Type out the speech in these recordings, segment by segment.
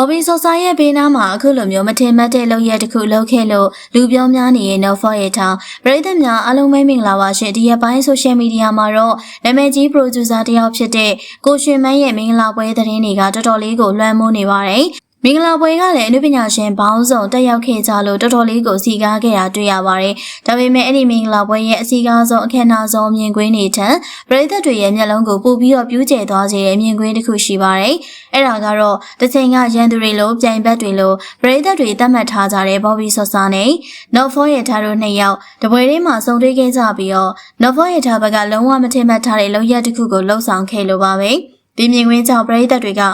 ဘော်ဘီဆော့ဆာရဲ့ဘေးနားမှာအခုလိုမျိုးမထင်မှတ်တဲ့လုပ်ရက်တစ်ခုလုပ်ခဲ့လို့လူပြောများနေရင်တော့ for ရထောင်ပရိသတ်များအားလုံးပဲမင်္ဂလာပါရှင်ဒီရက်ပိုင်း social media မှာတော့နာမည်ကြီး producer တစ်ယောက်ဖြစ်တဲ့ကိုရှင်မန်းရဲ့မင်္ဂလာပွဲသတင်းတွေကတော်တော်လေးကိုလွှမ်းမိုးနေပါတယ် မင်္ဂလာပွဲကလည်းအနုပညာရှင်ဘောင်းဆောင်တက်ရောက်ခဲ့ကြလို့တော်တော်လေးကိုစီကားခဲ့တာတွေ့ရပါတယ်။ဒါပေမဲ့အဲ့ဒီမင်္ဂလာပွဲရဲ့အစီကားဆုံးအခမ်းအနားဆုံးမြင်ကွင်းတွေထက်ပရိသတ်တွေရဲ့မျက်လုံးကိုပို့ပြီးတော့ပြူးကျဲသွားစေတဲ့မြင်ကွင်းတစ်ခုရှိပါတယ်။အဲ့ဒါကတော့တစ်ချိန်ကရန်သူတွေလိုပြိုင်ဘက်တွေလိုပရိသတ်တွေသတ်မှတ်ထားကြတဲ့ Bobby Sosa နဲ့ Not For ရဲ့ထားတို့နှစ်ယောက်တပွဲလေးမှာစုံတွေ့ခဲ့ကြပြီးတော့ Not For ရဲ့ထားဘက်ကလုံးဝမထင်မှတ်ထားတဲ့လောက်ရက်တစ်ခုကိုလှုပ်ဆောင်ခဲ့လိုပါပဲ။ဒီမြင်ကွင်းကြောင့်ပရိသတ်တွေက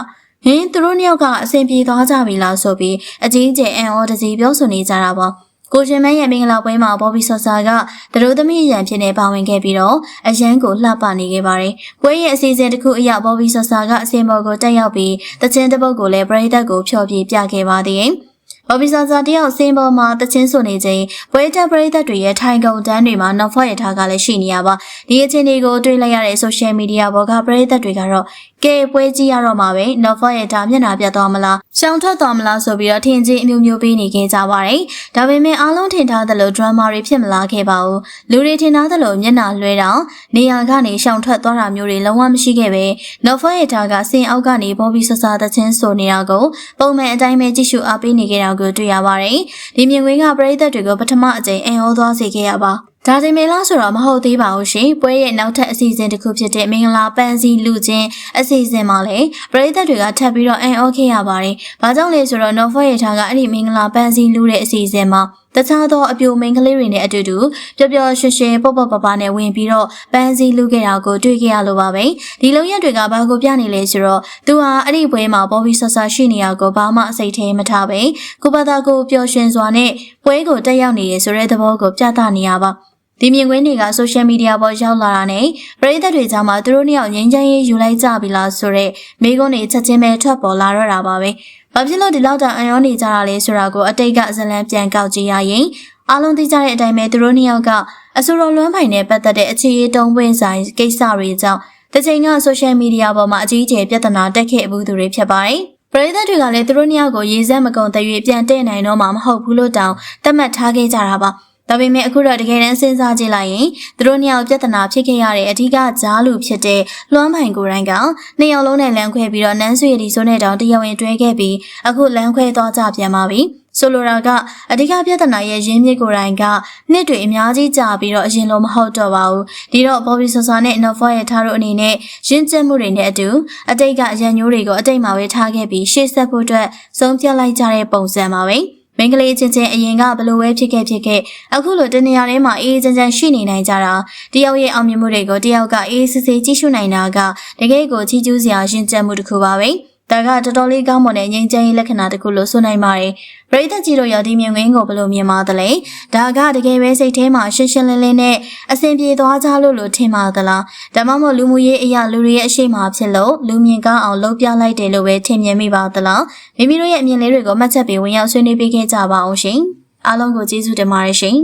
ဟင်းသူတို့နှစ်ယောက်ကအဆင်ပြေသွားကြပြီလားဆိုပြီးအကြီးကျယ်အန်အော်တစီပြောဆိုနေကြတာပေါ့ကိုရှင်မန်းရဲ့မင်္ဂလာပွဲမှာဘော်ဘီဆော့ဆာကတရိုးသမီးရန်ဖြစ်နေပါဝင်ခဲ့ပြီးတော့အရန်ကိုလှပနေခဲ့ပါတယ်။ပွဲရဲ့အစီအစဉ်တစ်ခုအရဘော်ဘီဆော့ဆာကအစင်ဘော်ကိုတက်ရောက်ပြီးတချင်းတစ်ပုတ်ကိုလည်းပရိသတ်ကိုဖျော်ဖြေပြခဲ့ပါသေးတယ်။ ဘော်ဘီဆာဆာတယောက်စင်ပေါ်မှာတချင်းဆိုနေချိန်ပွဲတက်ပရိသတ်တွေရဲ့ထိုင်ကုန်တန်းတွေမှာနောက်ဖွက်ရထားကလည်းရှိနေရပါဒီအချင်းတွေကိုတွေ့လိုက်ရတဲ့ social media ဘောကပရိသတ်တွေကတော့ကဲပွဲကြီးရတော့မှာပဲနောက်ဖွက်ရထားမျက်နှာပြတ်သွားမလားရှောင်ထွက်သွားမလားဆိုပြီးတော့ထင်ကြီးအမျိုးမျိုးပေးနေခဲ့ကြပါတယ်ဒါပေမဲ့အားလုံးထင်ထားသလို drama တွေဖြစ်မလာခဲ့ပါဘူးလူတွေထင်ထားသလိုမျက်နှာလွှဲတောင်နေရာကနေရှောင်ထွက်သွားတာမျိုးတွေလုံးဝမရှိခဲ့ပဲနောက်ဖွက်ရထားကစင်အောက်ကနေဘော်ဘီဆာဆာတချင်းဆိုနေတာကိုပုံမှန်အတိုင်းပဲကြည့်ရှုအားပေးနေခဲ့တာကိုတွေ့ရပါတယ်။ဒီမြင်ကွင်းကပရိသတ်တွေကိုပထမအကြိမ်အံ့ဩသွားစေခဲ့ရပါ။ဒါချိန်မေလားဆိုတော့မဟုတ်သေးပါဘူးရှင်။ပွဲရဲ့နောက်ထပ်အစီအစဉ်တစ်ခုဖြစ်တဲ့မင်္ဂလာပန်းစည်းလူချင်းအစီအစဉ်မှာလည်းပရိသတ်တွေကထပ်ပြီးတော့အံ့ဩခဲ့ရပါတယ်။ဘာကြောင့်လဲဆိုတော့ Novo ရထားကအဲ့ဒီမင်္ဂလာပန်းစည်းလူတဲ့အစီအစဉ်မှာ တခြားသောအပြိုမိန်ကလေးတွေနဲ့အတူတူပျော်ပျော်ရွှင်ရွှင်ပေါ့ပေါ့ပပနဲ့ဝင်ပြီးတော့ပန်းစည်းလူခဲ့တာကိုတွေ့ခဲ့ရလို့ပါပဲဒီလုံရက်တွေကဘာကိုပြနေလဲဆိုတော့သူဟာအဲ့ဒီပွဲမှာပေါ်ပြီးဆဆရှိနေရကိုဘာမှအစိတ်ထဲမထားပဲကိုပတာကိုပျော်ရွှင်စွာနဲ့ပွဲကိုတက်ရောက်နေရဆိုတဲ့သဘောကိုပြသနေရပါ ဒီမြင်ကွင်းတွေကဆိုရှယ်မီဒီယာပေါ်ရောက်လာတာနဲ့ပရိသတ်တွေကြားမှာသူတို့နှစ်ယောက်ငြိမ်းချမ်းရေးယူလိုက်ကြပြီလားဆိုတော့မိကုန်းတွေချက်ချင်းပဲထွက်ပေါ်လာတော့တာပါပဲ။ဘာဖြစ်လို့ဒီလောက်တောင်အံ့ဩနေကြတာလဲဆိုတာကိုအတိတ်ကဇလံပြန်ကောက်ကြည့်ရရင်အားလုံးသိကြတဲ့အတိုင်းပဲသူတို့နှစ်ယောက်ကအဆိုတော်လွမ်းပိုင်နဲ့ပတ်သက်တဲ့အခြေအတုံးပွင့်ဆိုင်ကိစ္စတွေကြောင့်တစ်ချိန်ကဆိုရှယ်မီဒီယာပေါ်မှာအကြီးအကျယ်ပြဿနာတက်ခဲ့မှုသူတွေဖြစ်ပါတယ်။ပရိသတ်တွေကလည်းသူတို့နှစ်ယောက်ကိုရေစက်မကုံတရွေပြန်တဲ့နိုင်တော့မှမဟုတ်ဘူးလို့တောင်သတ်မှတ်ထားခဲ့ကြတာပါ။ ဒါပေမဲ့အခုတော့တကယ်တမ်းစဉ်းစားကြည့်လိုက်ရင်သူတို့နှစ်ယောက်ပြဿနာဖြစ်ခဲ့ရတဲ့အဓိကကြားလူဖြစ်တဲ့လွမ်းပိုင်ကိုယ်တိုင်ကနှစ်ယောက်လုံးနဲ့လမ်းခွဲပြီးတော့နန်းဆွေရီဆိုတဲ့တောင်တယောက်ရင်တွဲခဲ့ပြီးအခုလမ်းခွဲသွားကြပြန်ပါပြီဆိုလိုတာကအဓိကပြဿနာရဲ့ရင်းမြစ်ကိုယ်တိုင်ကနှစ်တွေအများကြီးကြာပြီးတော့အရင်လိုမဟုတ်တော့ပါဘူးဒီတော့ Bobby Sosa နဲ့ Nova ရဲ့ထားတို့အနေနဲ့ရင်းကျက်မှုတွေနဲ့အတူအတိတ်ကရန်ညိုးတွေကိုအတိတ်မှာပဲထားခဲ့ပြီးရှေ့ဆက်ဖို့အတွက်ဆုံးဖြတ်လိုက်ကြတဲ့ပုံစံပါပဲ။ မင်္ဂလေးချင်းချင်းအရင်ကဘလို့ပဲဖြစ်ခဲ့ဖြစ်ခဲ့အခုလိုတနေရာထဲမှာအေးချမ်းချမ်းရှိနေနိုင်ကြတာတယောက်ရဲ့အောင်မြင်မှုတွေကိုတယောက်ကအေးစစ်စစ်ကြည့်ရှုနိုင်တာကတကယ်ကိုချီးကျူးစရာရှင်းချက်မှုတစ်ခုပါပဲ ဒါကတော်တော်လေးကောင်းမွန်တဲ့ငြိမ်းချမ်းရေးလက္ခဏာတစ်ခုလို့ဆိုနိုင်ပါတယ်ပရိသတ်ကြီးတို့ရောဒီမြင်ကွင်းကိုဘယ်လိုမြင်ပါသလဲဒါကတကယ်ပဲစိတ်ထဲမှာရှင်းရှင်းလင်းလင်းနဲ့အဆင်ပြေသွားကြလို့လို့ထင်ပါသလားဒါမှမဟုတ်လူမှုရေးအရာလူတွေရဲ့အရှိမဖြစ်လို့လူမြင်ကောင်းအောင်လုပ်ပြလိုက်တယ်လို့ပဲထင်မြင်မိပါသလားမိမိတို့ရဲ့အမြင်လေးတွေကိုမှတ်ချက်ပေးဝင်ရောက်ဆွေးနွေးပေးခဲ့ကြပါအောင်ရှင်အားလုံးကိုကျေးဇူးတင်ပါတယ်ရှင်